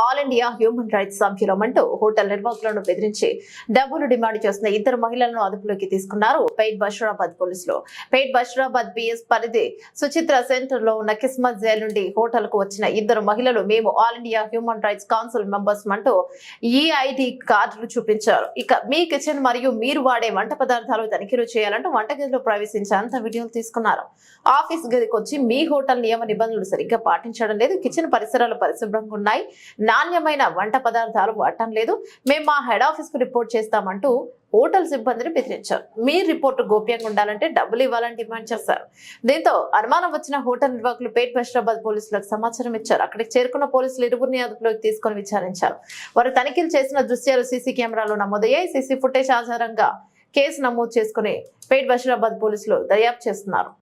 All India human rights సభ్యులమంటూ hotel నిర్వాహకులను బెదిరించి డబ్బులు డిమాండ్ చేస్తున్న ఇద్దరు మహిళలను అదుపులోకి తీసుకున్నారు పెయిడ్ బషీరాబాద్ పోలీసులు. పెయిడ్ బషీరాబాద్ బిఎస్ పరిధి సుచిత్ర సెంటర్లో ఉన్న కిస్మత్ జైల్ నుండి హోటల్కు వచ్చిన ఇద్దరు మహిళలు మేము all India human rights council members అంటూ ఈఐడి కార్డులు చూపించారు. ఇక మీ కిచెన్ మరియు మీరు వాడే వంట పదార్థాలు తనిఖీలు చేయాలంటూ వంటగదిలో ప్రవేశించే అంత వీడియోలు తీసుకున్నారు. ఆఫీస్ గదికి వచ్చి మీ హోటల్ నియమ నిబంధనలు సరిగ్గా పాటించడం లేదు. కిచెన్ పరిసరాలు పరిశుభ్రంగా ఉన్నాయి. నాణ్యమైన వంట పదార్థాలు వాడటం లేదు. మేము మా హెడ్ ఆఫీస్కు రిపోర్ట్ చేస్తామంటూ హోటల్ సిబ్బందిని బెదిరించారు. మీ రిపోర్టు గోప్యంగా ఉండాలంటే డబ్బులు ఇవ్వాలని డిమాండ్ చేశారు. దీంతో అనుమానం వచ్చిన హోటల్ నిర్వాహకులు పేట్ బషీరాబాద్ పోలీసులకు సమాచారం ఇచ్చారు. అక్కడికి చేరుకున్న పోలీసులు ఇరువురిని అదుపులోకి తీసుకుని విచారించారు. వారు తనిఖీలు చేసిన దృశ్యాలు సీసీ కెమెరాలో నమోదయ్యాయి. సీసీ ఫుటేజ్ ఆధారంగా కేసు నమోదు చేసుకుని పేట్ బషీరాబాద్ పోలీసులు దర్యాప్తు చేస్తున్నారు.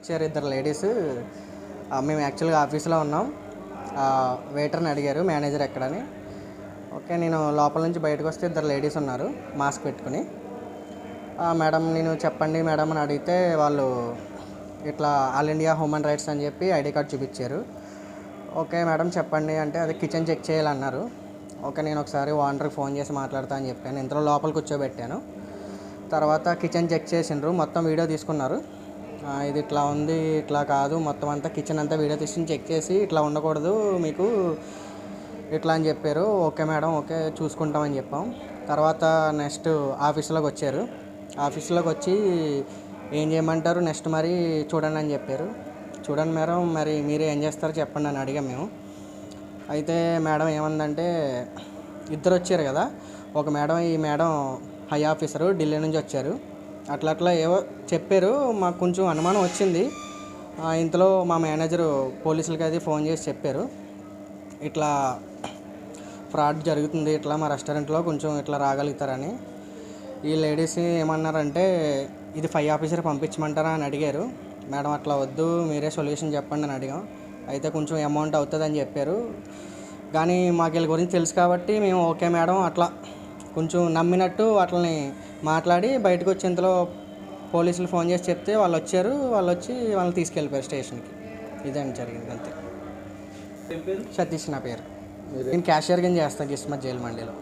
వచ్చారు ఇద్దరు లేడీస్. మేము యాక్చువల్గా ఆఫీస్లో ఉన్నాం. వెయిటర్ని అడిగారు మేనేజర్ ఎక్కడని. ఓకే నేను లోపల నుంచి బయటకు వస్తే ఇద్దరు లేడీస్ ఉన్నారు మాస్క్ పెట్టుకుని. మేడం నేను చెప్పండి మేడం అని అడిగితే వాళ్ళు ఇట్లా ఆల్ ఇండియా హ్యూమన్ రైట్స్ అని చెప్పి ఐడి కార్డ్ చూపించారు. ఓకే మేడం చెప్పండి అంటే అది కిచెన్ చెక్ చేయాలన్నారు. ఓకే నేను ఒకసారి ఓనర్కి ఫోన్ చేసి మాట్లాడతా అని చెప్పాను. ఇంతలో లోపల కూర్చోబెట్టాను. తర్వాత కిచెన్ చెక్ చేసిండ్రు మొత్తం వీడియో తీసుకున్నారు. ఇది ఇట్లా ఉంది ఇట్లా కాదు మొత్తం అంతా కిచెన్ అంతా వీడియో తీసి చెక్ చేసి ఇట్లా ఉండకూడదు మీకు ఇట్లా అని చెప్పారు. ఓకే మేడం ఓకే చూసుకుంటామని చెప్పాం. తర్వాత నెక్స్ట్ ఆఫీస్లోకి వచ్చారు. ఆఫీస్లోకి వచ్చి ఏం చేయమంటారు నెక్స్ట్ మరి చూడండి అని చెప్పారు. చూడండి మేడం మరి మీరు ఏం చేస్తారో చెప్పండి అని అడిగాం మేము. అయితే మేడం ఏమందంటే ఇద్దరు వచ్చారు కదా ఒక మేడం ఈ మేడం హై ఆఫీసరు ఢిల్లీ నుంచి వచ్చారు. అట్లా అట్లా ఏవో చెప్పారు. మాకు కొంచెం అనుమానం వచ్చింది. ఇంతలో మా మేనేజరు పోలీసులకి అది ఫోన్ చేసి చెప్పారు. ఇట్లా ఫ్రాడ్ జరుగుతుంది. ఇట్లా మా రెస్టారెంట్లో కొంచెం ఇట్లా రాగలుగుతారని. ఈ లేడీస్ ఏమన్నారంటే ఇది ఫైవ్ ఆఫీసర్ పంపించమంటారా? అని అడిగారు. మేడం అట్లా వద్దు. మీరే సొల్యూషన్ చెప్పండి అని అడిగాం. అయితే కొంచెం అమౌంట్ అవుతుంది అని చెప్పారు. కానీ మాకు వీళ్ళ గురించి తెలుసు కాబట్టి మేము ఓకే మేడం. అట్లా కొంచెం నమ్మినట్టు వాటిని మాట్లాడి బయటకు వచ్చేంతలో పోలీసులు ఫోన్ చేసి చెప్తే వాళ్ళు వచ్చారు వాళ్ళు వచ్చి వాళ్ళని తీసుకెళ్ళిపోయారు స్టేషన్కి. ఇదండి జరిగింది అంతే. సతీష్ నా పేరు. నేను క్యాషియర్ కింద చేస్తాను కిస్మత్ జైలు మండీలో.